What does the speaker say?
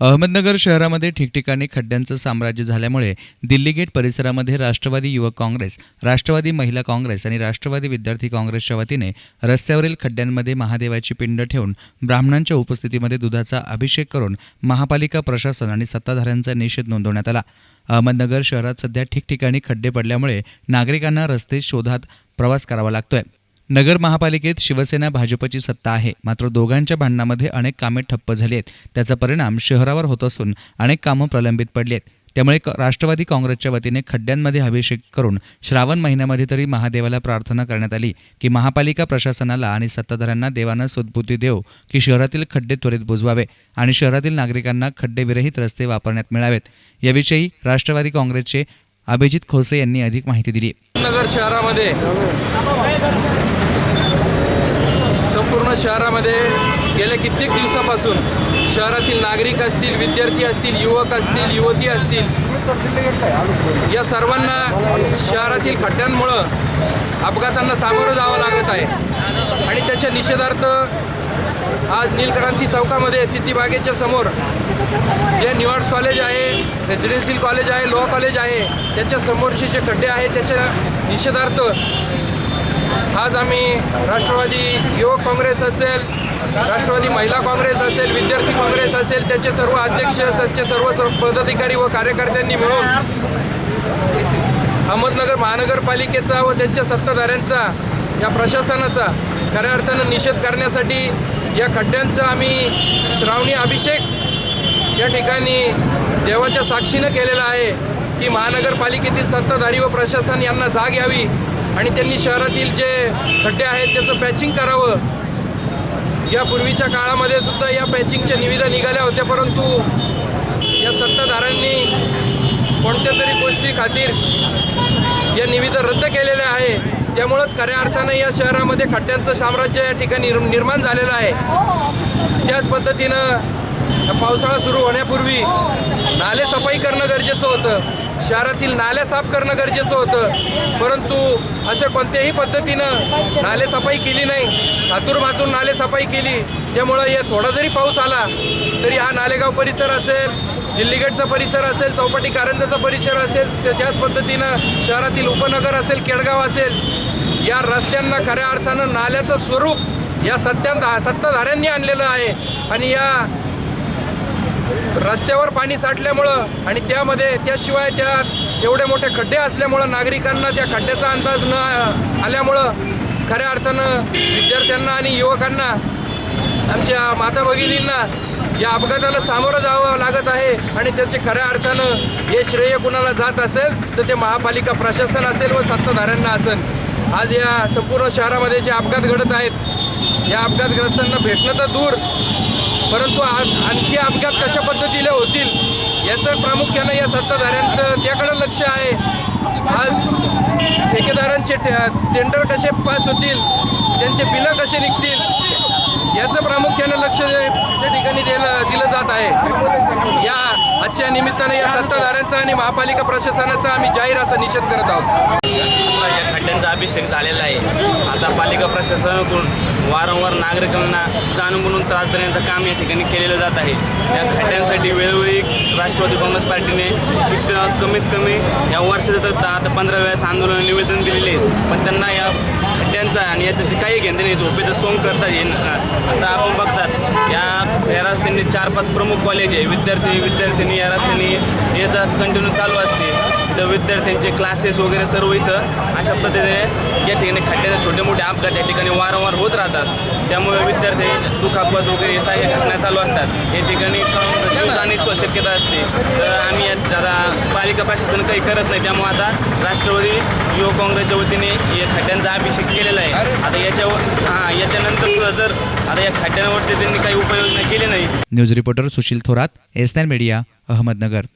अहमदनगर शहरामध्ये ठिकठिकाणी खड्ड्यांचं साम्राज्य झाल्यामुळे दिल्ली गेट परिसरामध्ये राष्ट्रवादी युवक काँग्रेस राष्ट्रवादी महिला काँग्रेस आणि राष्ट्रवादी विद्यार्थी काँग्रेसच्या वतीने रस्त्यावरील खड्ड्यांमध्ये महादेवाची पिंड ठेवून ब्राह्मणांच्या उपस्थितीमध्ये दुधाचा अभिषेक करून महापालिका प्रशासन आणि सत्ताधाऱ्यांचा निषेध नोंदवण्यात आला. अहमदनगर शहरात सध्या ठिकठिकाणी खड्डे पडल्यामुळे नागरिकांना रस्ते शोधात प्रवास करावा लागतोय. नगर महापालिकेत शिवसेना भाजपची सत्ता आहे. मात्र दोघांच्या भांडणामध्ये अनेक कामे ठप्प झाली आहेत. त्याचा परिणाम शहरावर होत असून अनेक कामं प्रलंबित पडली आहेत. त्यामुळे क- राष्ट्रवादी काँग्रेसच्या वतीने खड्ड्यांमध्ये अभिषेक करून श्रावण महिन्यामध्ये तरी महादेवाला प्रार्थना करण्यात आली की महापालिका प्रशासनाला आणि सत्ताधाऱ्यांना देवानं सद्बुद्धी देव की शहरातील खड्डे त्वरित बुजवावे आणि शहरातील नागरिकांना खड्डेविरहित रस्ते वापरण्यात मिळावेत. याविषयी राष्ट्रवादी काँग्रेसचे अभिजित खोसे यांनी अधिक माहिती दिली. नगर शहरामध्ये संपूर्ण शहरामध्ये गेल्या कित्येक दिवसापासून शहरातील नागरिक असतील विद्यार्थी असतील युवक असतील युवती असतील या सर्वांना शहरातील खड्ड्यांमुळं अपघातांना सामोरं जावं लागत आहे. आणि त्याच्या निषेधार्थ आज नीलक्रांती चौकामध्ये सिद्धिबागेच्या समोर जे न्यूआर्ट्स कॉलेज आहे रेसिडेन्शियल कॉलेज आहे लॉ कॉलेज आहे त्याच्या समोरचे जे खड्डे आहेत त्याच्या निषेधार्थ आज आम्ही राष्ट्रवादी युवक काँग्रेस असेल राष्ट्रवादी महिला काँग्रेस असेल विद्यार्थी काँग्रेस असेल त्याचे सर्व अध्यक्ष त्याचे सर्व पदाधिकारी व कार्यकर्त्यांनी मिळून अहमदनगर महानगरपालिकेचा व त्यांच्या सत्ताधाऱ्यांचा या प्रशासनाचा खऱ्या अर्थानं निषेध करण्यासाठी या खड्ड्यांचा आम्ही श्रावणी अभिषेक या ठिकाणी देवाच्या साक्षीनं केलेलं आहे की महानगरपालिकेतील सत्ताधारी व प्रशासन यांना जाग यावी आणि त्यांनी शहरातील जे खड्डे आहेत त्याचं पॅचिंग करावं. या पूर्वीच्या काळामध्ये सुद्धा या पॅचिंगच्या निविदा निघाल्या होत्या परंतु या सत्ताधाऱ्यांनी कोणत्या तरी गोष्टी खातीर या निविदा रद्द केलेल्या आहे त्यामुळंच खऱ्या अर्थानं या शहरामध्ये खड्ड्यांचं साम्राज्य या ठिकाणी निर्माण झालेलं आहे. त्याच पद्धतीनं पावसाळा सुरू होण्यापूर्वी नाले सफाई करणं गरजेचं होतं. शहरातील नाल्या साफ करणं गरजेचं होतं. परंतु अशा कोणत्याही पद्धतीनं नाले सफाई केली नाही. हातूरमातून नाले सफाई केली. त्यामुळं हे थोडा जरी पाऊस आला तरी हा नालेगाव परिसर असेल दिल्लीगडचा परिसर असेल चौपाटी कारंजाचा परिसर असेल त्याच पद्धतीनं शहरातील उपनगर असेल केडगाव असेल या रस्त्यांना खऱ्या अर्थानं नाल्याचं स्वरूप या सत्यांत सत्ताधाऱ्यांनी आणलेलं आहे. आणि या रस्त्यावर पाणी साठल्यामुळं आणि त्यामध्ये त्याशिवाय त्या एवढे मोठे खड्डे असल्यामुळं नागरिकांना त्या खड्ड्याचा अंदाज न आल्यामुळं खऱ्या अर्थानं विद्यार्थ्यांना आणि युवकांना आमच्या माता भगिनींना या अपघाताला सामोरं जावं लागत आहे आणि त्याचे खऱ्या अर्थानं हे श्रेय कुणाला जात असेल तर ते महापालिका प्रशासन असेल व सत्ताधाऱ्यांना असेल. आज या संपूर्ण शहरामध्ये जे अपघात घडत आहेत या अपघातग्रस्तांना भेटणं तर दूर परंतु आज आणखी अपघात कशा पद्धतीने होतील याचं प्रामुख्यानं या सत्ताधाऱ्यांचं त्याकडं लक्ष आहे. आज ठेकेदारांचे टे- टेंडर कसे पास होतील त्यांचे बिलं कसे निघतील याचं प्रामुख्यानं लक्ष त्या ठिकाणी दिलं दिलं जात आहे. या आजच्या निमित्तानं या सत्ताधाऱ्यांचा आणि महापालिका प्रशासनाचा आम्ही जाहीर असा निषेध करत आहोत. या खड्ड्यांचा अभिषेक झालेला आहे. आता पालिका प्रशासनाकडून वारंवार नागरिकांना जाणून म्हणून त्रास देण्याचं काम या ठिकाणी केलेलं जात आहे. या खड्ड्यांसाठी वेळोवेळी राष्ट्रवादी काँग्रेस पार्टीने तिथं कमीत कमी या वर्षात आता ते पंधरा वेळेस आंदोलन निवेदन दिलेले पण त्यांना या खड्ड्यांचा आणि याच्याशी काही घेणं नाही झोपेचं सोंग करता येईल आता आपण बघतात या रस्त्यांनी चार पाच प्रमुख कॉलेज आहे. विद्यार्थी विद्यार्थिनी या रस्त्याने याचा कंटिन्यू चालू असते तर विद्यार्थ्यांचे क्लासेस वगैरे सर्व इथं अशा पद्धतीने या ठिकाणी खड्ड्याचे छोटे मोठे अपघात या ठिकाणी वारंवार होत राहतात. त्यामुळे विद्यार्थी दुखापत वगैरे या सगळ्या घटना चालू असतात. या ठिकाणी आणि जाण्याची शक्यता असते. तर आम्ही यात आता पालिका प्रशासन काही करत नाही. त्यामुळे आता राष्ट्रवादी युवक काँग्रेसच्या वतीने या खड्ड्यांचा अभिषेक केलेला आहे. आता याच्यावर याच्यानंतर जर आता या खड्ड्यांवरती त्यांनी काही उपाययोजना केली नाही. News reporter Sushil Thorat S media Ahmednagar.